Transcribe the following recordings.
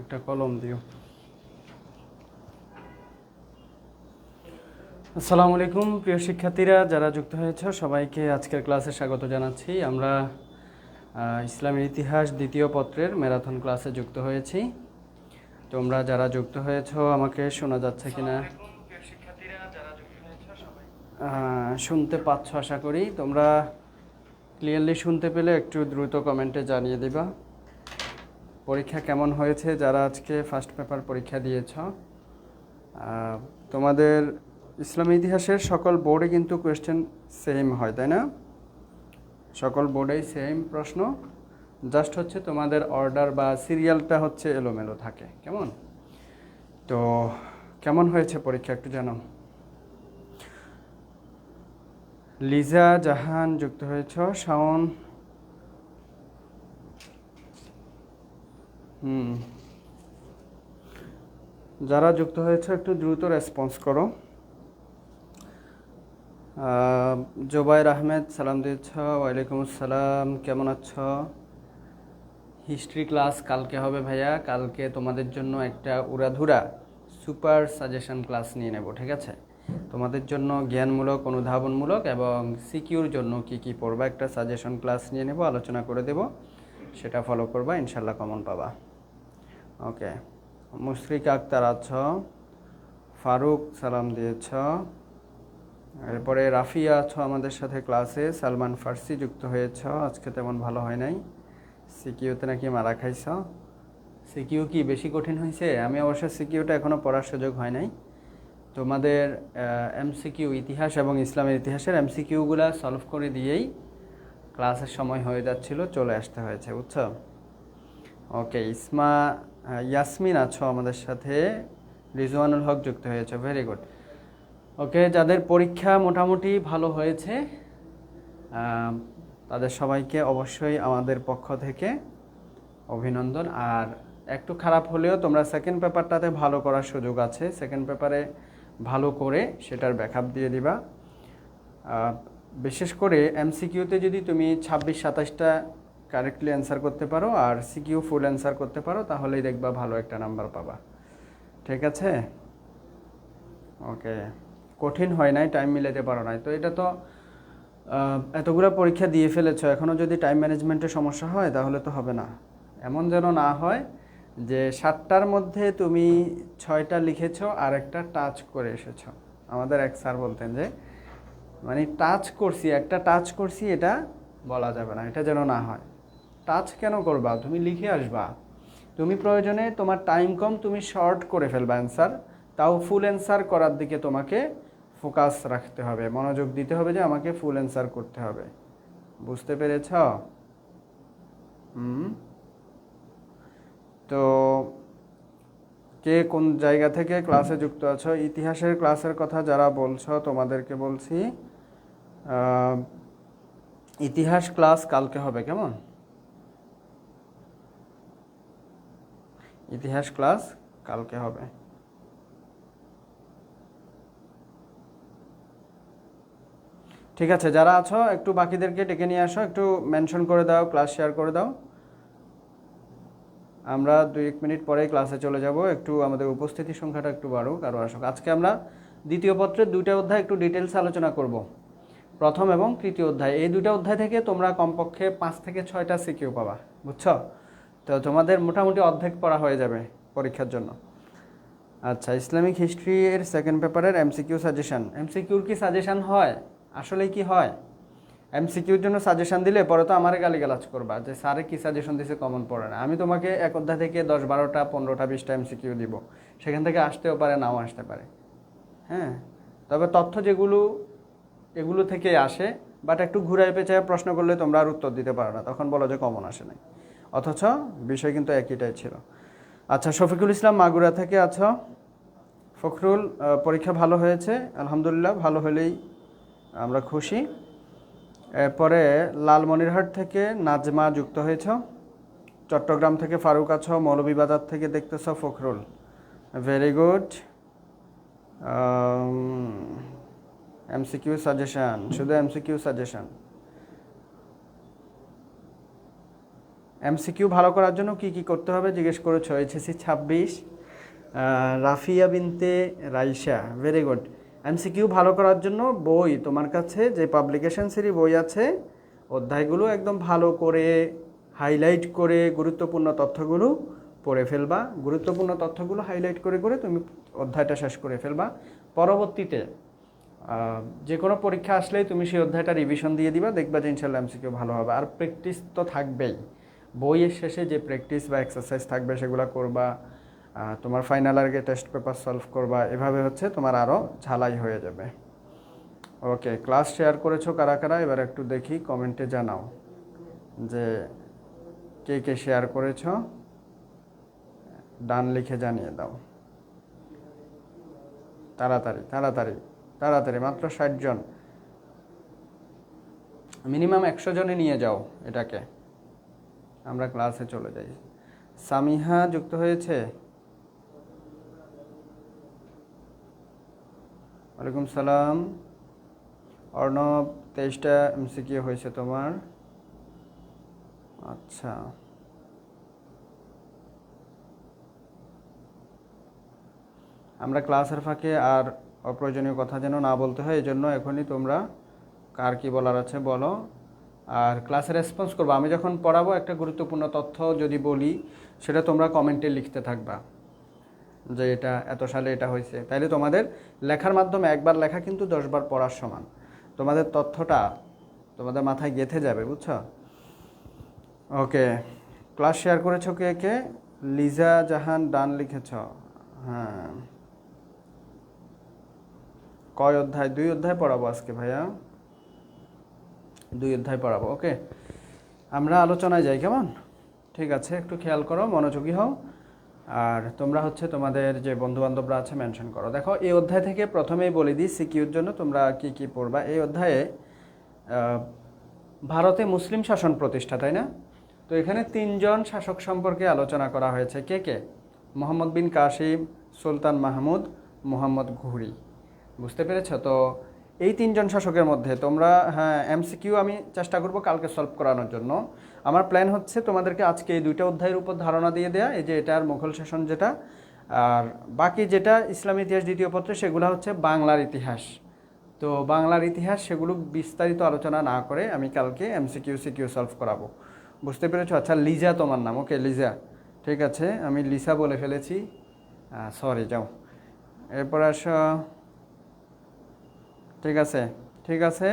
একটা কলম দিও। আসসালামু আলাইকুম, প্রিয় শিক্ষার্থীরা, যারা যুক্ত হয়েছে, সবাইকে আজকের ক্লাসে স্বাগত জানাচ্ছি। আমরা ইসলামের ইতিহাস দ্বিতীয় পত্রের ম্যারাথন ক্লাসে যুক্ত হয়েছি। তোমরা যারা যুক্ত হয়েছো, আমাকে শোনা যাচ্ছে কিনা? শুনতে পাচ্ছ আশা করি। তোমরা ক্লিয়ারলি শুনতে পেলে, একটু দ্রুত কমেন্টে জানিয়ে দিবা। পরীক্ষা কেমন হয়েছে যারা আজকে ফার্স্ট পেপার পরীক্ষা দিয়েছ? তোমাদের ইসলাম ইতিহাসের সকল বোর্ডে কিন্তু কোয়েশ্চেন সেম হয়, তাই না? সকল বোর্ডেই সেম প্রশ্ন। জাস্ট হচ্ছে তোমাদের অর্ডার বা সিরিয়ালটা হচ্ছে এলোমেলো থাকে। কেমন? তো কেমন হয়েছে পরীক্ষা একটু জানো লিজা জাহান যুক্ত হয়েছ, শাওন। হুম। যারা যুক্ত হয়েছে, একটু দ্রুত রেসপন্স করো। জোবাইর আহমেদ, সালাম দিয়েছ, ওয়ালাইকুম আসসালাম, কেমন আছো? হিস্ট্রি ক্লাস কালকে হবে ভাইয়া, কালকে তোমাদের জন্য একটা উড়াধুরা সুপার সাজেশন ক্লাস নিয়ে নেব, ঠিক আছে? তোমাদের জন্য জ্ঞানমূলক, অনুধাবনমূলক এবং সিকিউর জন্য কি কি পড়বা একটা সাজেশন ক্লাস নিয়ে নেব, আলোচনা করে দেব। সেটা ফলো করবা ইনশাল্লাহ কমন পাবা। ওকে মুশরিক আক্তার আছ, ফারুক সালাম দিয়েছ, এরপরে রাফিয়া আছো আমাদের সাথে ক্লাসে সালমান ফার্সি যুক্ত হয়েছ, আজকে তেমন ভালো হয় নাই। সিকিউতে নাকি মারা খাইছ। সিকিউ কি বেশি কঠিন হয়েছে আমি অবশ্য সিকিউটা এখনও পড়ার সুযোগ হয় নাই। তোমাদের এমসিকিউ ইতিহাস এবং ইসলামের ইতিহাসের এমসিকিউগুলো সলভ করে দিয়েই ক্লাসের সময় হয়ে যাচ্ছিল, চলে আসতে হয়েছে, বুঝছ? ওকে ইসমা ইয়াসমিন আছো আমাদের সাথে, রিজওয়ানুল হক যুক্ত হয়েছে ভেরি গুড ওকে যাদের পরীক্ষা মোটামুটি ভালো হয়েছে তাদের সবাইকে অবশ্যই আমাদের পক্ষ থেকে অভিনন্দন। আর একটু খারাপ হলেও তোমরা সেকেন্ড পেপারটাতে ভালো করার সুযোগ আছে। সেকেন্ড পেপারে ভালো করে সেটার ব্যাকআপ দিয়ে দিবা। বিশেষ করে এমসিকিউতে যদি তুমি ছাব্বিশ, সাতাশটা কারেক্টলি অ্যান্সার করতে পারো আর সিকিউ ফুল অ্যান্সার করতে পারো, তাহলেই দেখবা ভালো একটা নাম্বার পাবা। ঠিক আছে? ওকে কঠিন হয় নাই টাইম মিলাতে পারো নাই। তো এটা তো এতগুলো পরীক্ষা দিয়ে ফেলেছো এখনও যদি টাইম ম্যানেজমেন্টের সমস্যা হয়, তাহলে তো হবে না। এমন যেন না হয় যে সাতটার মধ্যে তুমি ছয়টা লিখেছো আর একটা টাচ করে এসেছ। আমাদের এক স্যার বলতেন যে মানে টাচ করছি, একটা টাচ করছি, এটা বলা যাবে না, এটা যেন না হয়। টাচ কেন করবা? তুমি লিখে আসবা। তুমি প্রয়োজনে তোমার টাইম কম, তুমি শর্ট করে ফেলবা অ্যান্সার তাও ফুল অ্যান্সার করার দিকে তোমাকে ফোকাস রাখতে হবে। মনোযোগ দিতে হবে যে আমাকে ফুল অ্যান্সার করতে হবে। বুঝতে পেরেছ? হুম? তো কে কোন জায়গা থেকে ক্লাসে যুক্ত আছো? ইতিহাসের ক্লাসের কথা যারা বলছো, তোমাদেরকে বলছি ইতিহাস ক্লাস কালকে হবে কেমন? ইতিহাস ক্লাস কালকে হবে। ঠিক আছে, যারা আছো, একটু বাকিদেরকে ডেকে নিয়ে আসো, একটু মেনশন করে দাও ক্লাস শেয়ার করে দাও। আমরা দুই এক মিনিট পরে ক্লাসে চলে যাব। একটু আমাদের উপস্থিতি সংখ্যাটা একটু বাড়ুক আরও আসুক। আজকে আমরা দ্বিতীয় পত্রের দুইটা অধ্যায় একটু ডিটেলস আলোচনা করব। প্রথম এবং তৃতীয় অধ্যায়। এই দুইটা অধ্যায় থেকে তোমরা কমপক্ষে পাঁচ থেকে ছয়টা সিকিউ পাবা, বুঝছ? তো তোমাদের মোটামুটি অর্ধেক পড়া হয়ে যাবে পরীক্ষার জন্য। আচ্ছা ইসলামিক হিস্ট্রি এর সেকেন্ড পেপারের এমসিকিউ সাজেশন এমসিকিউর কি সাজেশান হয়? আসলে কি হয়? এমসিকিউর জন্য সাজেশন দিলে পরে তো আমারে গালিগালাজ করবা যে, স্যারে কি সাজেশন দিছে কমন পড়ে না। আমি তোমাকে এক অধ্যায় থেকে দশ বারোটা, পনেরোটা, বিশটা এমসিকিউ দিব। সেখান থেকে আসতেও পারে, নাও আসতে পারে। হ্যাঁ? তবে তথ্য যেগুলো, এগুলো থেকে আসে বাট একটু ঘুরায় পেঁচায় প্রশ্ন করলে তোমরা আর উত্তর দিতে পারো না। তখন বলো যে কমন আসে নাই। অথচ বিষয় কিন্তু একইটাই ছিল। আচ্ছা শফিকুল ইসলাম মাগুরা থেকে আছো? ফখরুল পরীক্ষা ভালো হয়েছে? আলহামদুলিল্লাহ, ভালো হলেই আমরা খুশি। এরপরে লালমনিরহাট থেকে নাজমা যুক্ত হয়েছ। চট্টগ্রাম থেকে ফারুক আছো, মৌলভীবাজার থেকে দেখতেছ Fakhrul. Very good MCQ suggestion শুধু এমসিকিউ সাজেশন এমসিকিউ ভালো করার জন্য কি কি করতে হবে জিজ্ঞেস করেছ? এইচএসসি ছাব্বিশ Rafia Binte Raisa very good MCQ ভালো করার জন্য বই তোমার কাছে, যে পাবলিকেশন সিরি বই আছে, অধ্যায়গুলো একদম ভালো করে হাইলাইট করে গুরুত্বপূর্ণ তথ্যগুলো পড়ে ফেলবা। গুরুত্বপূর্ণ তথ্যগুলো হাইলাইট করে করে তুমি অধ্যায়টা শেষ করে ফেলবা। পরবর্তীতে যে কোনো পরীক্ষা আসলেই তুমি সেই অধ্যায়টা রিভিশন দিয়ে দিবা, দেখবা যে ইনশাল্লাহ এমসিকিউ ভালো হবে। আর প্র্যাকটিস তো থাকবেই। বইয়ের শেষে যে প্র্যাকটিস বা এক্সারসাইজ থাকবে, সেগুলো করবা। তোমার ফাইনাল আগে টেস্ট পেপার সলভ করবা, এভাবে হচ্ছে তোমার আরও ঝালাই হয়ে যাবে। ওকে ক্লাস শেয়ার করেছ কারা কারা? এবার একটু দেখি কমেন্টে জানাও যে কে কে শেয়ার করেছ। ডান লিখে জানিয়ে দাও। তাড়াতাড়ি তাড়াতাড়ি তাড়াতাড়ি, মাত্র ষাট জন। মিনিমাম একশো জনে নিয়ে যাও এটাকে। আমরা ক্লাসে চলে যাই। সামিহা যুক্ত হয়েছে? ওয়ালাইকুম সালাম। অর্ণব, তেইশটা এমসিকিউ হয়েছে তোমার। আচ্ছা। আমরা ক্লাসের ফাঁকে আর অপ্রয়োজনীয় কথা যেন না বলতে হয় এই জন্য এখনই তোমরা কার কি বলার আছে বলো। আর ক্লাসে রেসপন্স করব। আমি যখন পড়াবো, একটা গুরুত্বপূর্ণ তথ্য যদি বলি, সেটা তোমরা কমেন্টে লিখতে থাকবা। যে এটা এত সালে এটা হয়েছে। তাইলে তোমাদের লেখার মাধ্যমে একবার লেখা কিন্তু দশবার পড়ার সমান। তোমাদের তথ্যটা তোমাদের মাথায় গেঁথে যাবে, বুঝছ? ওকে ক্লাস শেয়ার করেছ কে কে? লিজা জাহান ডান লিখেছ। হ্যাঁ। কয় অধ্যায়? দুই অধ্যায় পড়াবো আজকে ভাইয়া। দুই অধ্যায় পড়াবো, ওকে। আমরা আলোচনায় যাই, কেমন? ঠিক আছে, একটু খেয়াল করো, মনোযোগী হও। আর তোমরা হচ্ছে তোমাদের যে বন্ধু বান্ধবরা আছে মেনশন করো। দেখো, এই অধ্যায় থেকে প্রথমেই বলে দিই সিকিউর জন্য তোমরা কি কি পড়বা। এই অধ্যায়ে ভারতে মুসলিম শাসন প্রতিষ্ঠা, তাই না? তো এখানে তিনজন শাসক সম্পর্কে আলোচনা করা হয়েছে। কে কে? মোহাম্মদ বিন কাসিম, সুলতান মাহমুদ, মোহাম্মদ ঘুরি। বুঝতে পেরেছ? তো এই তিনজন শাসকের মধ্যে তোমরা হ্যাঁ এমসিকিউ আমি চেষ্টা করব কালকে সলভ করানোর জন্য। আমার প্ল্যান হচ্ছে তোমাদেরকে আজকে এই দুইটা অধ্যায়ের উপর ধারণা দিয়ে দেয়া, এই যে এটা আর মুঘল শাসন যেটা, আর বাকি যেটা ইসলাম ইতিহাস দ্বিতীয় পত্রে সেগুলো হচ্ছে বাংলার ইতিহাস। তো বাংলার ইতিহাস সেগুলো বিস্তারিত আলোচনা না করে আমি কালকে এমসিকিউ সিকিউ সলভ করাবো। বুঝতে পেরেছ? আচ্ছা লিজা তোমার নাম। ওকে লিজা। ঠিক আছে, আমি লিসা বলে ফেলেছি। সরি যাও। এরপর আসো। ঠিক আছে ঠিক আছে।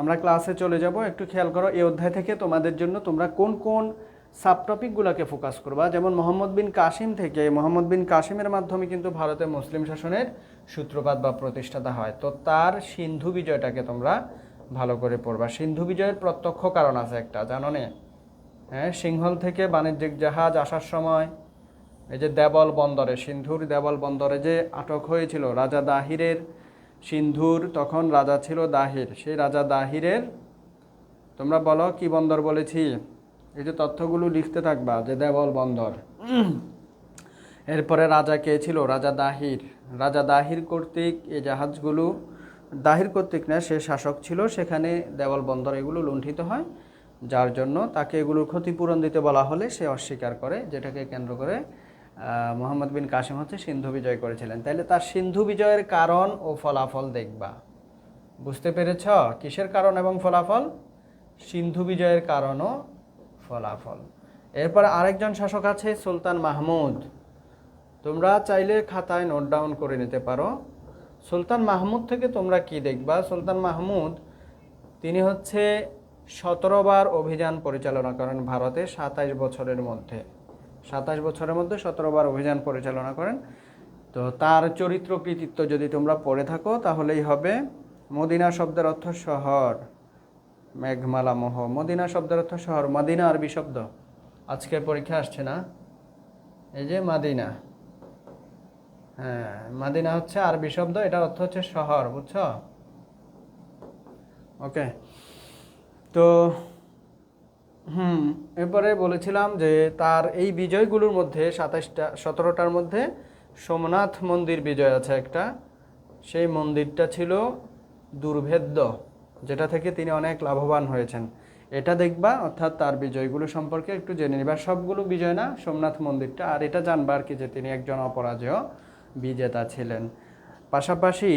আমরা ক্লাসে চলে যাব। একটু খেয়াল করো, এই অধ্যায় থেকে তোমাদের জন্য তোমরা কোন কোন সাব টপিকগুলোকে ফোকাস করবা? যেমন মোহাম্মদ বিন কাসিম থেকে, মোহাম্মদ বিন কাসিমের মাধ্যমে কিন্তু ভারতে মুসলিম শাসনের সূত্রপাত বা প্রতিষ্ঠাতা হয়। তো তার সিন্ধু বিজয়টাকে তোমরা ভালো করে পড়বা। সিন্ধু বিজয়ের প্রত্যক্ষ কারণ আছে একটা, জানো নে? হ্যাঁ সিংহল থেকে বাণিজ্যিক জাহাজ আসার সময় এই যে দেবল বন্দরে, সিন্ধুর দেবল বন্দরে যে আটক হয়েছিল রাজা দাহিরের সিন্ধুর তখন রাজা ছিল দাহির, সেই রাজা দাহিরের, তোমরা বলো কি বন্দর বলেছি? এই যে তথ্যগুলো লিখতে থাকবা যে দেবল বন্দর। এরপরে রাজা কে ছিল? রাজা দাহির। রাজা দাহির কর্তৃক এই জাহাজগুলো, দাহির কর্তৃক না, সে শাসক ছিল, সেখানে দেওয়াল বন্দর এগুলো লুণ্ঠিত হয়। যার জন্য তাকে এগুলোর ক্ষতিপূরণ দিতে বলা হলে সে অস্বীকার করে, যেটাকে কেন্দ্র করে মোহাম্মদ বিন কাসিম হচ্ছে সিন্ধু বিজয় করেছিলেন। তাহলে তার সিন্ধু বিজয়ের কারণ ও ফলাফল দেখবা। বুঝতে পেরেছ? কিসের কারণ এবং ফলাফল? সিন্ধু বিজয়ের কারণ ও ফলাফল। এরপর আরেকজন শাসক আছে সুলতান মাহমুদ। তোমরা চাইলে খাতায় নোট ডাউন করে নিতে পারো। সুলতান মাহমুদ থেকে তোমরা কি দেখবা? সুলতান মাহমুদ, তিনি হচ্ছে সতেরো বার অভিযান পরিচালনা করেন ভারতে সাতাইশ বছরের মধ্যে। সাতাশ বছরের মধ্যে সতেরো বার অভিযান পরিচালনা করেন। তো তার চরিত্র কৃতিত্ব যদি তোমরা পড়ে থাকো, তাহলেই হবে মদিনা শব্দের অর্থ শহর। মেঘমালা মোহ। মদিনা শব্দের অর্থ শহর। মদিনা আরবি শব্দ। আজকের পরীক্ষা আসছে না? এই যে মাদিনা। হ্যাঁ মাদিনা হচ্ছে আরবি শব্দ, এটার অর্থ হচ্ছে শহর, বুঝছ? ওকে। তো হুম, এরপরে বলেছিলাম যে তার এই বিজয়গুলোর মধ্যে সাতাশটা সতেরোটার মধ্যে সোমনাথ মন্দির বিজয় আছে একটা। সেই মন্দিরটা ছিল দুর্ভেদ্য, যেটা থেকে তিনি অনেক লাভবান হয়েছেন। এটা দেখবা, অর্থাৎ তার বিজয়গুলো সম্পর্কে একটু জেনে নিবা। সবগুলো বিজয় না, সোমনাথ মন্দিরটা। আর এটা জানবা আর কি যে তিনি একজন অপরাজেয় বিজেতা ছিলেন। পাশাপাশি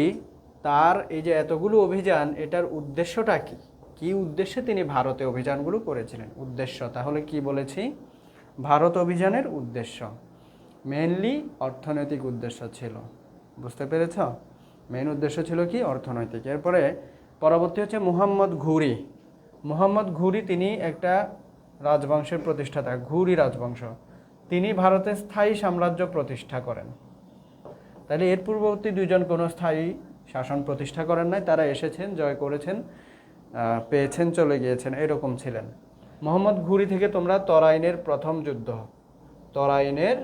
তার এই যে এতগুলো অভিযান, এটার উদ্দেশ্যটা কি? কি উদ্দেশ্যে তিনি ভারতে অভিযানগুলো করেছিলেন? উদ্দেশ্য, তাহলে কি বলেছি? ভারত অভিযানের উদ্দেশ্য। মেনলি অর্থনৈতিক উদ্দেশ্য ছিল। বুঝতে পেরেছ? মেন উদ্দেশ্য ছিল কি? অর্থনৈতিক। এরপরে পরবর্তী হচ্ছে মুহাম্মদ ঘুরি। মুহাম্মদ ঘুরি তিনি একটা রাজবংশের প্রতিষ্ঠাতা, ঘুরি রাজবংশ। তিনি ভারতে স্থায়ী সাম্রাজ্য প্রতিষ্ঠা করেন। তাহলে এর পূর্ববর্তী দুজন কোনো স্থায়ী শাসন প্রতিষ্ঠা করেন নাই, তারা এসেছেন, জয় করেছেন। পেয়েছেন, চলে গিয়েছেন, এরকম ছিলেন। মোহাম্মদ ঘুরি থেকে তোমরা তরাইনের প্রথম যুদ্ধ। তরাইনের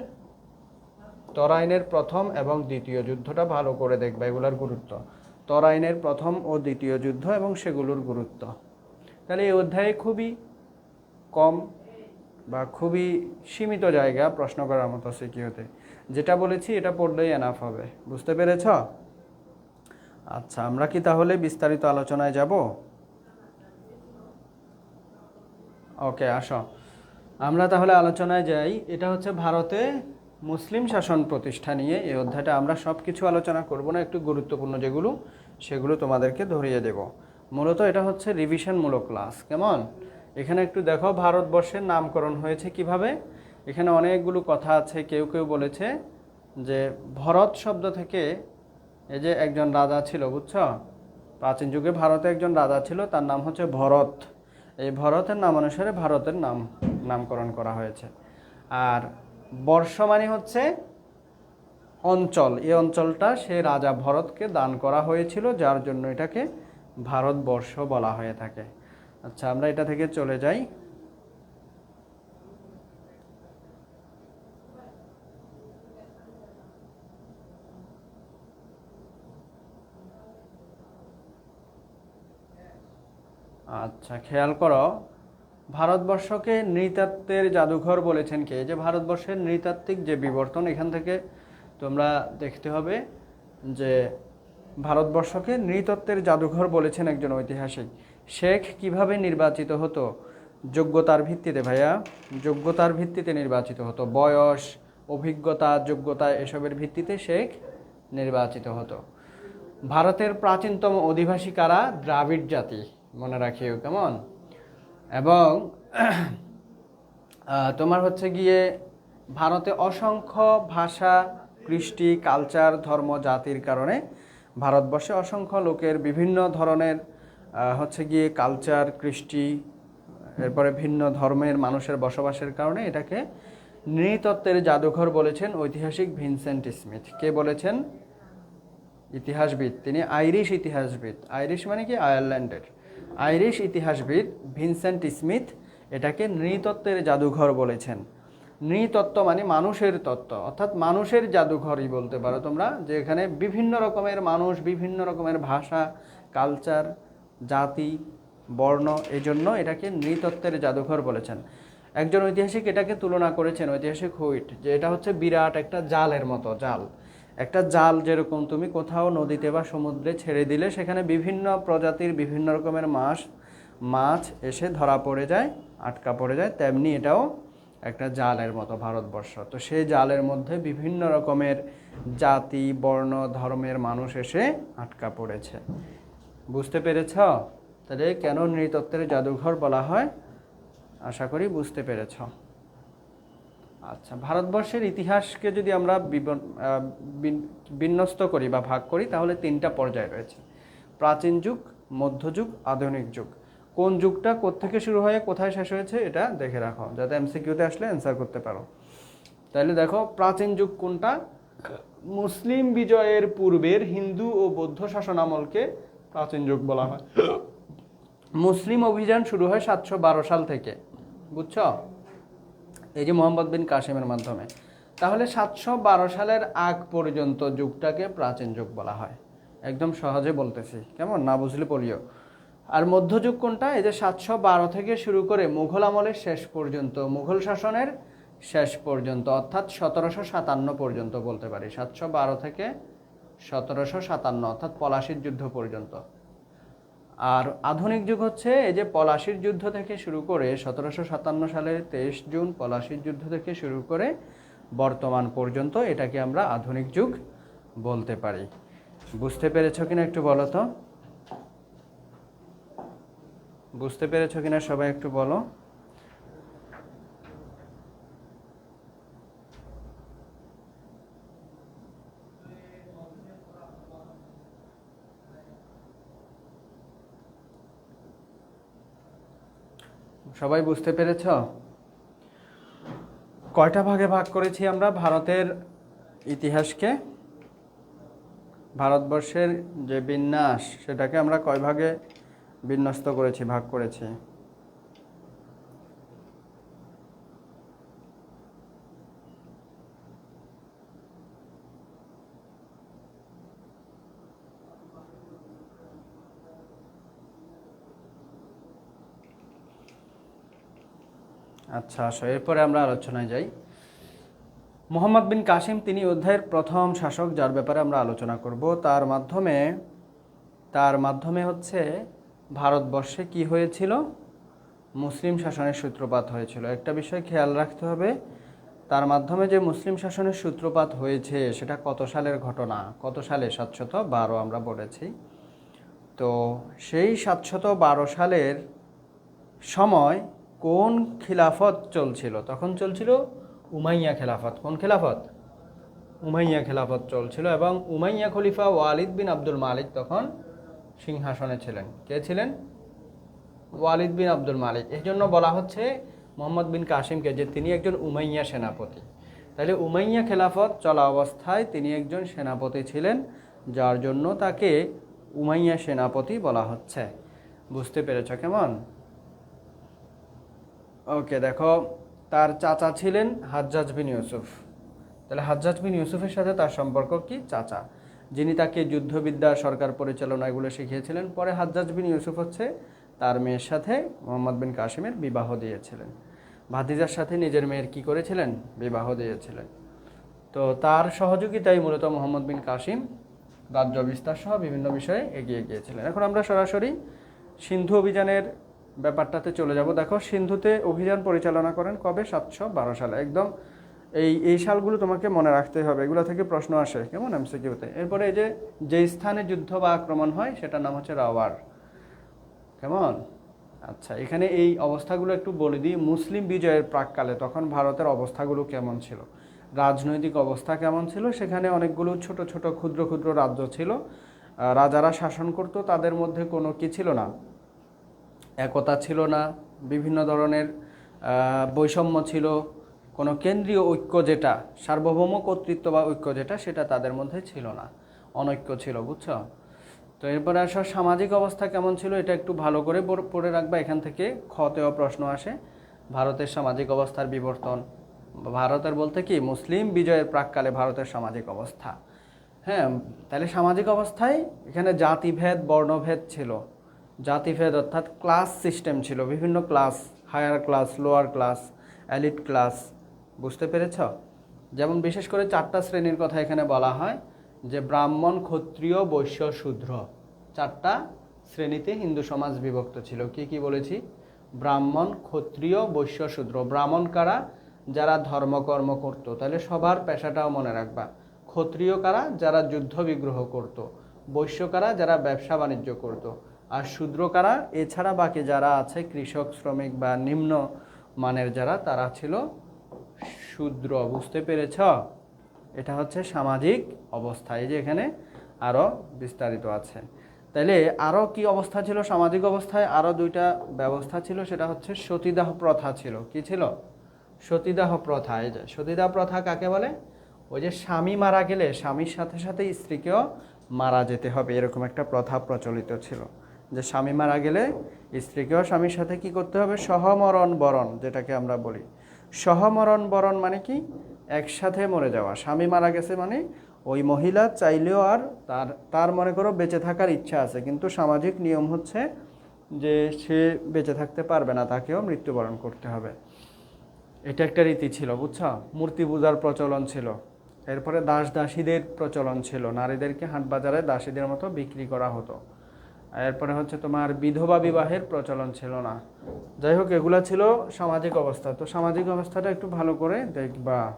তরাইনের প্রথম এবং দ্বিতীয় যুদ্ধটা ভালো করে দেখবে, এগুলোর গুরুত্ব। তরাইনের প্রথম ও দ্বিতীয় যুদ্ধ এবং সেগুলোর গুরুত্ব। তাহলে এই অধ্যায়ে খুবই কম বা খুবই সীমিত জায়গা প্রশ্ন করার মতো সিকিউতে। যেটা বলেছি, এটা পড়লেই এনাফ হবে। বুঝতে পেরেছ? আচ্ছা আমরা কি তাহলে বিস্তারিত আলোচনায় যাব? ওকে, আসো। আমরা তাহলে আলোচনায় যাই। এটা হচ্ছে ভারতে মুসলিম শাসন প্রতিষ্ঠা নিয়ে। এই অধ্যায়টা আমরা সব কিছু আলোচনা করব না, একটু গুরুত্বপূর্ণ যেগুলো, সেগুলো তোমাদেরকে ধরিয়ে দেব। মূলত এটা হচ্ছে রিভিশনমূলক ক্লাস কেমন? এখানে একটু দেখো, ভারতবর্ষের নামকরণ হয়েছে কীভাবে? এখানে অনেকগুলো কথা আছে, কেউ কেউ বলেছে যে ভরত শব্দ থেকে এই যে একজন রাজা ছিল, বুঝছ? প্রাচীন যুগে ভারতে একজন রাজা ছিল, তার নাম হচ্ছে ভরত। এই ভরতের নাম অনুসারে ভারতের নাম, নামকরণ করা হয়েছে। আর বর্ষ মানে হচ্ছে অঞ্চল। এই অঞ্চলটা সে রাজা ভরতকে দান করা হয়েছিল, যার জন্য এটাকে ভারতবর্ষ বলা হয়ে থাকে। আচ্ছা আমরা এটা থেকে চলে যাই। আচ্ছা খেয়াল করো, ভারতবর্ষকে নৃতাত্ত্বের জাদুঘর বলেছেন কে? যে ভারতবর্ষের নৃতাত্ত্বিক যে বিবর্তন, এখান থেকে তোমরা দেখতে হবে যে ভারতবর্ষকে নৃতত্ত্বের জাদুঘর বলেছেন একজন ঐতিহাসিক। শেখ কীভাবে নির্বাচিত হতো? যোগ্যতার ভিত্তিতে, ভাইয়া। যোগ্যতার ভিত্তিতে নির্বাচিত হতো। বয়স, অভিজ্ঞতা, যোগ্যতা এসবের ভিত্তিতে শেখ নির্বাচিত হতো। ভারতের প্রাচীনতম অধিবাসী কারা? দ্রাবিড় জাতি। মনে রাখিও, কেমন? এবং তোমার হচ্ছে গিয়ে ভারতে অসংখ্য ভাষা, কৃষ্টি, কালচার, ধর্ম, জাতির কারণে ভারতবর্ষে অসংখ্য লোকের বিভিন্ন ধরনের হচ্ছে গিয়ে কালচার, কৃষ্টি, এরপরে ভিন্ন ধর্মের মানুষের বসবাসের কারণে এটাকে নৃতত্ত্বের জাদুঘর বলেছেন ঐতিহাসিক ভিনসেন্ট স্মিথ। কে বলেছেন? ইতিহাসবিদ। তিনি আইরিশ ইতিহাসবিদ। আইরিশ মানে কি? আয়ারল্যান্ডের। আইরিশ ইতিহাসবিদ ভিনসেন্ট স্মিথ এটাকে নৃতত্ত্বের জাদুঘর বলেছেন। নৃতত্ত্ব মানে মানুষের তত্ত্ব, অর্থাৎ মানুষের জাদুঘরই বলতে পারো তোমরা, যে এখানে বিভিন্ন রকমের মানুষ, বিভিন্ন রকমের ভাষা, কালচার, জাতি, বর্ণ এই জন্য এটাকে নৃতত্ত্বের জাদুঘর বলেছেন। একজন ঐতিহাসিক এটাকে তুলনা করেছেন, ঐতিহাসিক হুইট, যে এটা হচ্ছে বিরাট একটা জালের মতো জাল। একটা জাল যেরকম তুমি কোথাও নদীতে বা সমুদ্রে ছেড়ে দিলে সেখানে বিভিন্ন প্রজাতির বিভিন্ন রকমের মাছ মাছ এসে ধরা পড়ে যায়, আটকা পড়ে যায়। তেমনি এটাও একটা জালের মতো ভারতবর্ষ। তো সেই জালের মধ্যে বিভিন্ন রকমের জাতি, বর্ণ, ধর্মের মানুষ এসে আটকা পড়েছে। বুঝতে পেরেছ? তাহলে কেন নৃতত্ত্বের জাদুঘর বলা হয়? আশা করি বুঝতে পেরেছ। আচ্ছা ভারতবর্ষের ইতিহাসকে যদি আমরা বিন্যস্ত করি বা ভাগ করি, তাহলে তিনটা পর্যায় রয়েছে। প্রাচীন যুগ মধ্যযুগ আধুনিক যুগ। কোন যুগটা কোত্থেকে শুরু হয়ে কোথায় শেষ হয়েছে, এটা দেখে রাখো। যাতে এমসিকিউতে আসলে অ্যান্সার করতে পারো। তাহলে দেখো, প্রাচীন যুগ কোনটা? মুসলিম বিজয়ের পূর্বের হিন্দু ও বৌদ্ধ শাসনামলকে প্রাচীন যুগ বলা হয়। মুসলিম অভিযান শুরু হয় সাতশো বারো সাল থেকে। বুঝছ? এই যে মোহাম্মদ বিন কাসিমের মাধ্যমে। তাহলে সাতশো বারো সালের আগ পর্যন্ত যুগটাকে প্রাচীন যুগ বলা হয়। একদম সহজে বলতেছি, কেমন? না বুঝলে বলিও আর মধ্যযুগ কোনটা? এই যে সাতশো বারো থেকে শুরু করে মুঘল আমলের শেষ পর্যন্ত, মুঘল শাসনের শেষ পর্যন্ত, অর্থাৎ সতেরোশো সাতান্ন পর্যন্ত বলতে পারি। সাতশো বারো থেকে সতেরোশো সাতান্ন, অর্থাৎ পলাশির যুদ্ধ পর্যন্ত। আর আধুনিক যুগ হচ্ছে এই যে পলাশির যুদ্ধ থেকে শুরু করে সতেরোশো সাতান্ন সালের তেইশ জুন পলাশির যুদ্ধ থেকে শুরু করে বর্তমান পর্যন্ত এটাকে আমরা আধুনিক যুগ বলতে পারি। বুঝতে পেরেছ কিনা একটু বলো তো? বুঝতে পেরেছ কিনা সবাই একটু বলো। সবাই বুঝতে পেরেছ? কয়টা ভাগে ভাগ করেছি আমরা ভারতের ইতিহাসকে? ভারতবর্ষের যে বিন্যাস, সেটাকে আমরা কয় ভাগে বিন্যস্ত করেছি, ভাগ করেছি? আচ্ছা আসো, এরপরে আমরা আলোচনায় যাই। মোহাম্মদ বিন কাসিম, তিনি অধ্যায়ের প্রথম শাসক, যার ব্যাপারে আমরা আলোচনা করব। তার মাধ্যমে তার মাধ্যমে হচ্ছে, ভারতবর্ষে কি হয়েছিল? মুসলিম শাসনের সূত্রপাত হয়েছিল। একটা বিষয় খেয়াল রাখতে হবে, তার মাধ্যমে যে মুসলিম শাসনের সূত্রপাত হয়েছে, সেটা কত সালের ঘটনা? কত সালে? সাতশত বারো আমরা বলেছি। তো সেই সাতশত বারো সালের সময় কোন খিলাফত চলছিল? তখন চলছিল উমাইয়া খেলাফত। কোন খেলাফত? উমাইয়া খেলাফত চলছিল এবং উমাইয়া খলিফা ওয়ালিদ বিন আব্দুল মালিক তখন সিংহাসনে ছিলেন। কে ছিলেন? ওয়ালিদ বিন আব্দুল মালিক। এই জন্য বলা হচ্ছে মোহাম্মদ বিন কাসিমকে যে তিনি একজন উমাইয়া সেনাপতি। তাহলে উমাইয়া খেলাফত চলা অবস্থায় তিনি একজন সেনাপতি ছিলেন, যার জন্য তাকে উমাইয়া সেনাপতি বলা হচ্ছে। বুঝতে পেরেছ কেমন? ওকে, দেখো, তার চাচা ছিলেন হাজ্জাজ বিন ইউসুফ। তাহলে হাজ্জাজ বিন ইউসুফের সাথে তার সম্পর্ক কি? চাচা। যিনি তাকে যুদ্ধবিদ্যা, সরকার পরিচালনা এগুলো শিখিয়েছিলেন, পরে হাজ্জাজ বিন ইউসুফ হচ্ছে তার মেয়ের সাথে মোহাম্মদ বিন কাশিমের বিবাহ দিয়েছিলেন। ভাতিজার সাথে নিজের মেয়ের কি করেছিলেন? বিবাহ দিয়েছিলেন। তো তার সহযোগিতায় মূলত মোহাম্মদ বিন কাসিম রাজ্য বিস্তার সহ বিভিন্ন বিষয়ে এগিয়ে গিয়েছিলেন। এখন আমরা সরাসরি সিন্ধু অভিযানের ব্যাপারটাতে চলে যাব। দেখো, সিন্ধুতে অভিযান পরিচালনা করেন কবে? সাতশো বারো সালে। একদম এই এই সালগুলো তোমাকে মনে রাখতে হবে। এগুলো থেকে প্রশ্ন আসে, কেমন এমসিকিউতে? এরপরে এই যে যে স্থানে যুদ্ধ বা আক্রমণ হয়, সেটার নাম হচ্ছে রাওয়ার। কেমন? আচ্ছা এখানে এই অবস্থাগুলো একটু বলে দিই। মুসলিম বিজয়ের প্রাককালে তখন ভারতের অবস্থাগুলো কেমন ছিল? রাজনৈতিক অবস্থা কেমন ছিল? সেখানে অনেকগুলো ছোট ছোট, ক্ষুদ্র ক্ষুদ্র রাজ্য ছিল। রাজারা শাসন করত, তাদের মধ্যে কোনো কি ছিল না? একতা ছিল না, বিভিন্ন ধরনের বৈষম্য ছিল। কোনো কেন্দ্রীয় ঐক্য যেটা, সার্বভৌম কর্তৃত্ব বা ঐক্য যেটা, সেটা তাদের মধ্যে ছিল না। অনৈক্য ছিল, বুঝছ? তো এরপরে আসো, সামাজিক অবস্থা কেমন ছিল, এটা একটু ভালো করে পড়ে রাখবা। এখান থেকে খতেও প্রশ্ন আসে। ভারতের সামাজিক অবস্থার বিবর্তন। ভারতের বলতে কি, মুসলিম বিজয়ের প্রাককালে ভারতের সামাজিক অবস্থা। হ্যাঁ তাহলে সামাজিক অবস্থায় এখানে জাতিভেদ, বর্ণভেদ ছিল। জাতিভেদ অর্থাৎ ক্লাস সিস্টেম ছিল, বিভিন্ন class higher class lower class elite class বুঝতে পেরেছ? যেমন বিশেষ করে চারটা শ্রেণির কথা এখানে বলা হয়, যে ব্রাহ্মণ, ক্ষত্রিয়, বৈশ্য, শূদ্র। চারটা শ্রেণীতে হিন্দু সমাজ বিভক্ত ছিল। কি কি বলেছি? ব্রাহ্মণ, ক্ষত্রিয়, বৈশ্য, শূদ্র। ব্রাহ্মণ কারা? যারা ধর্মকর্ম করত। তাহলে সবার পেশাটাও মনে রাখবা। ক্ষত্রিয় কারা? যারা যুদ্ধ বিগ্রহ করত। বৈশ্য কারা? যারা ব্যবসা বাণিজ্য করত। আর শূদ্র কারা? এছাড়া বাকি যারা আছে, কৃষক, শ্রমিক বা নিম্ন মানের যারা, তারা ছিল শূদ্র। বুঝতে পেরেছ? এটা হচ্ছে সামাজিক অবস্থা। এই যে এখানে আরও বিস্তারিত আছে। তাইলে আরও কি অবস্থা ছিল সামাজিক অবস্থায়? আরও দুইটা ব্যবস্থা ছিল, সেটা হচ্ছে সতীদাহ প্রথা ছিল। কি ছিল? সতীদাহ প্রথা। এই যে সতীদাহ প্রথা কাকে বলে? ওই যে স্বামী মারা গেলে স্বামীর সাথে সাথে স্ত্রীকেও মারা যেতে হবে। এরকম একটা প্রথা প্রচলিত ছিল। যে স্বামী মারা গেলে স্ত্রীকেও স্বামীর সাথে কি করতে হবে? সহমরণ বরণ যেটাকে আমরা বলি। সহমরণ বরণ মানে কি? একসাথে মরে যাওয়া। স্বামী মারা গেছে মানে ওই মহিলা চাইলেও আর তার তার মনে করো বেঁচে থাকার ইচ্ছা আছে। কিন্তু সামাজিক নিয়ম হচ্ছে যে সে বেঁচে থাকতে পারবে না, তাকেও মৃত্যুবরণ করতে হবে। এটা একটা রীতি ছিল, বুঝছ? মূর্তি পূজার প্রচলন ছিল। এরপরে দাস দাসীদের প্রচলন ছিল। নারীদেরকে হাট বাজারে দাসীদের মতো বিক্রি করা হতো। এরপরে হচ্ছে তোমার বিধবা বিবাহের প্রচলন ছিল না। যাই হোক, এগুলা ছিল সামাজিক অবস্থা। তো সামাজিক অবস্থাটা একটু ভালো করে দেখবা।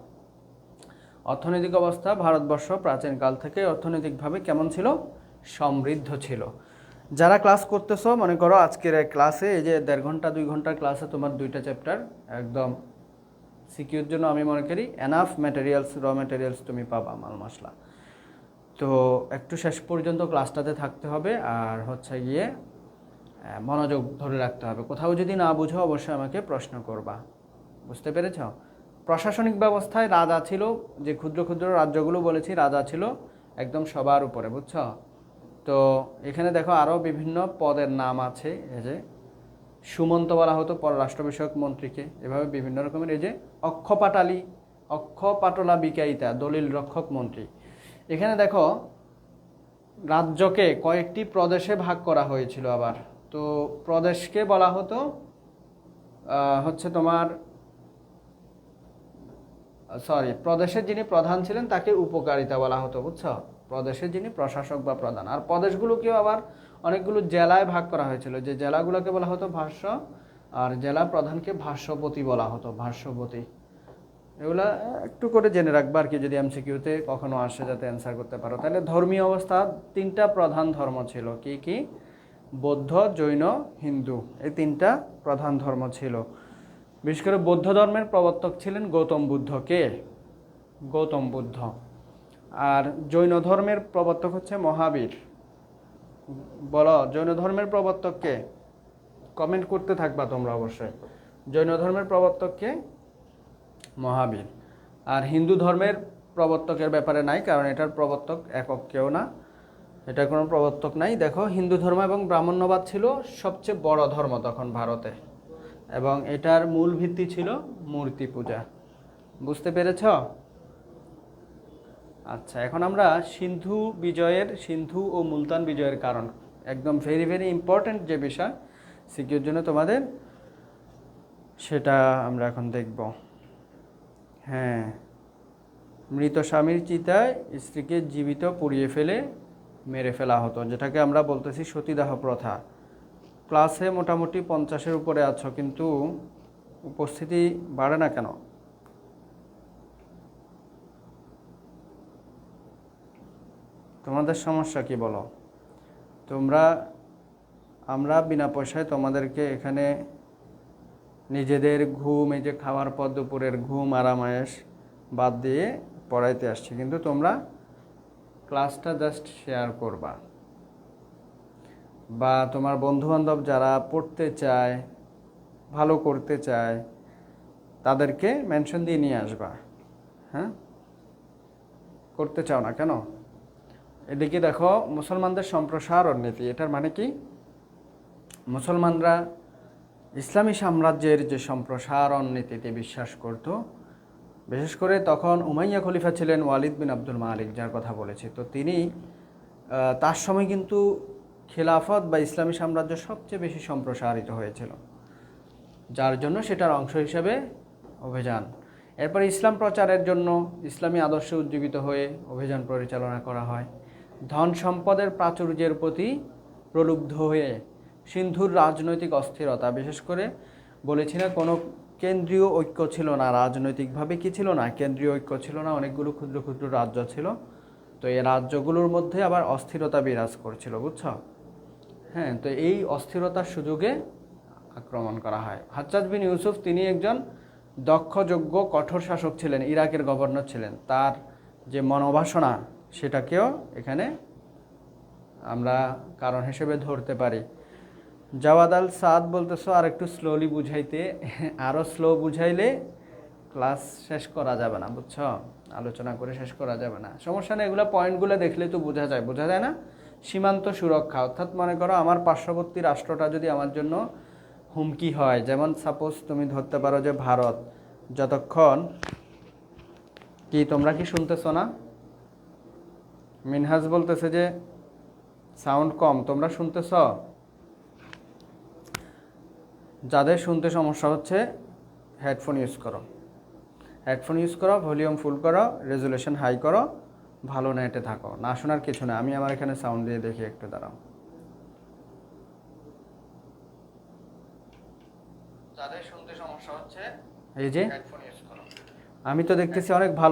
অর্থনৈতিক অবস্থা ভারতবর্ষ প্রাচীনকাল থেকে অর্থনৈতিকভাবে কেমন ছিল? সমৃদ্ধ ছিল। যারা ক্লাস করতেছো, মনে করো আজকের এই ক্লাসে, এই যে দেড় ঘণ্টা, দুই ঘণ্টার ক্লাসে তোমার দুইটা চ্যাপ্টার, একদম সিকিউর জন্য আমি মনে করি এনাফ ম্যাটেরিয়ালস র ম্যাটেরিয়ালস তুমি পাবা মাল মশলা। তো একটু শেষ পর্যন্ত ক্লাসটাতে থাকতে হবে আর হচ্ছে গিয়ে মনোযোগ ধরে রাখতে হবে। কোথাও যদি না বুঝো, অবশ্যই আমাকে প্রশ্ন করবা। বুঝতে পেরেছ? প্রশাসনিক ব্যবস্থায় রাজা ছিল, যে ক্ষুদ্র ক্ষুদ্র রাজ্যগুলো বলেছি, রাজা ছিল একদম সবার উপরে, বুঝছ? তো এখানে দেখো আরও বিভিন্ন পদের নাম আছে, এই যে সুমন্ত বলা হতো পররাষ্ট্র বিষয়ক মন্ত্রীকে। এভাবে বিভিন্ন রকমের, এই যে অক্ষপাটালি অক্ষপাটলা বিকায়িতা দলিল রক্ষক মন্ত্রী। এখানে দেখো, রাজ্যকে কয়েকটি প্রদেশে ভাগ করা হয়েছিল আবার। তো প্রদেশকে বলা হতো হচ্ছে তোমার, সরি, প্রদেশের যিনি প্রধান ছিলেন তাকে উপকারিতা বলা হতো, বুঝছ? প্রদেশের যিনি প্রশাসক বা প্রধান। আর প্রদেশগুলোকেও আবার অনেকগুলো জেলায় ভাগ করা হয়েছিল। যে জেলাগুলোকে বলা হতো ভাষ্য, আর জেলা প্রধানকে ভাষ্যপতি বলা হতো, ভাষ্যপতি। এগুলা একটু করে জেনে রাখবা আর কি, যদি এমসিকিউতে কখনো আসে যাতে অ্যান্সার করতে পারো। তাহলে ধর্মীয় অবস্থা, তিনটা প্রধান ধর্ম ছিল। কি কি? বৌদ্ধ, জৈন, হিন্দু, এই তিনটা প্রধান ধর্ম ছিল। বিশেষ করে বৌদ্ধ ধর্মের প্রবর্তক ছিলেন গৌতম বুদ্ধ। কে? গৌতম বুদ্ধ। আর জৈন ধর্মের প্রবর্তক হচ্ছে মহাবীর। বলো, জৈন ধর্মের প্রবর্তককে কমেন্ট করতে থাকবা তোমরা অবশ্যই। জৈন ধর্মের প্রবর্তক কে? মহাবীর। আর হিন্দু ধর্মের প্রবর্তকের ব্যাপারে নাই, কারণ এটার প্রবর্তক একক কেউ না। এটার কোনো প্রবর্তক নাই। দেখো, হিন্দু ধর্ম এবং ব্রাহ্মণ্যবাদ ছিল সবচেয়ে বড় ধর্ম তখন ভারতে। এবং এটার মূল ভিত্তি ছিল মূর্তি পূজা। বুঝতে পেরেছ? আচ্ছা এখন আমরা সিন্ধু বিজয়ের, সিন্ধু ও মুলতান বিজয়ের কারণ। একদম ভেরি ভেরি ইম্পর্ট্যান্ট যে বিষয়, সিকিউর জন্য তোমাদের, সেটা আমরা এখন দেখব। হ্যাঁ। মৃত স্বামীর চিতায় স্ত্রীকে জীবিত পুড়িয়ে ফেলে, মেরে ফেলা হতো, যেটাকে আমরা বলতেছি সতীদাহ প্রথা। ক্লাসে মোটামুটি পঞ্চাশের উপরে আছো, কিন্তু উপস্থিতি বাড়ে না কেন? তোমাদের সমস্যা কি বলো? তোমরা, আমরা বিনা পয়সায় তোমাদেরকে এখানে নিজেদের ঘুম, এই যে খাওয়ার পর দুপুরের ঘুম, আরামায়েশ বাদ দিয়ে পড়াইতে আসছি। কিন্তু তোমরা ক্লাসটা জাস্ট শেয়ার করবা। বা তোমার বন্ধুবান্ধব যারা পড়তে চায়, ভালো করতে চায়, তাদেরকে মেনশন দিয়ে নিয়ে আসবা। হ্যাঁ? করতে চাও না কেন? এদিকে দেখো, মুসলমানদের সম্প্রসারণ নীতি। এটার মানে কি? মুসলমানরা ইসলামী সাম্রাজ্যের যে সম্প্রসারণ নীতিতে বিশ্বাস করত, বিশেষ করে তখন উমাইয়া খলিফা ছিলেন ওয়ালিদ বিন আব্দুল মালিক, যার কথা বলেছি। তো তিনি তার সময় কিন্তু খেলাফত বা ইসলামী সাম্রাজ্য সবচেয়ে বেশি সম্প্রসারিত হয়েছিল, যার জন্য সেটার অংশ হিসেবে অভিযান। এরপরে ইসলাম প্রচারের জন্য ইসলামী আদর্শে উজ্জীবিত হয়ে অভিযান পরিচালনা করা হয়। ধন সম্পদের প্রাচুর্যের প্রতি প্রলুব্ধ হয়ে সিন্ধুর রাজনৈতিক অস্থিরতা, বিশেষ করে বলেছি না কোনো কেন্দ্রীয় ঐক্য ছিল না, রাজনৈতিকভাবে কি ছিল না, কেন্দ্রীয় ঐক্য ছিল না, অনেকগুলো ক্ষুদ্র ক্ষুদ্র রাজ্য ছিল। তো এই রাজ্যগুলোর মধ্যে আবার অস্থিরতা বিরাজ করছিল, বুঝছ? হ্যাঁ তো এই অস্থিরতার সুযোগে আক্রমণ করা হয়। হাজ্জাজ বিন ইউসুফ তিনি একজন দক্ষযোগ্য কঠোর শাসক ছিলেন, ইরাকের গভর্নর ছিলেন। তার যে মনোবাসনা, সেটাকেও এখানে আমরা কারণ হিসেবে ধরতে পারি। জাওয়াদ আল সাদ বলতেছো, আর একটু স্লোলি বুঝাইতে। আরও স্লো বুঝাইলে ক্লাস শেষ করা যাবে না, বুঝছ? আলোচনা করে শেষ করা যাবে না। সমস্যা নেই, এগুলো পয়েন্টগুলো দেখলে তো বোঝা যায়। বোঝা যায় না? সীমান্ত সুরক্ষা, অর্থাৎ মনে করো আমার পার্শ্ববর্তী রাষ্ট্রটা যদি আমার জন্য হুমকি হয়, যেমন সাপোজ তুমি ধরতে পারো যে ভারত, যতক্ষণ কি তোমরা কি শুনতেছো না? মিনহাজ বলতেছে যে সাউন্ড কম, তোমরা শুনতেছ? যাদের শুনতে সমস্যা হচ্ছে হেডফোন ইউজ করো। হেডফোন ইউজ করো ভলিউম ফুল করো রেজুলেশন হাই করো ভালো নেটে থাকো। না শোনার কিছু না আমি আমার এখানে সাউন্ড দিয়ে দেখি একটু দাঁড়াও। যাদের শুনতে সমস্যা হচ্ছে এই যে? আমি তো দেখতেছি অনেক ভালো